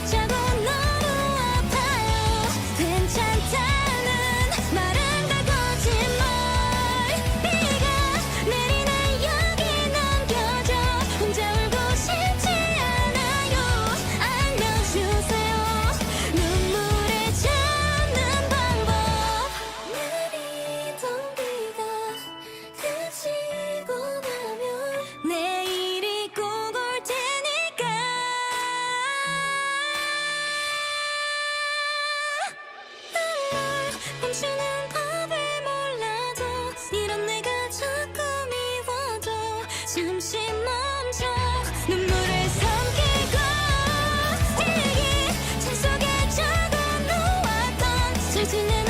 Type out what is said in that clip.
to juggle 감추는 법을 몰라도 이런 내가 자꾸 미워도 잠시 멈춰. 눈물을 삼키고 얘기 제 속에 적어 놓았던 서툴는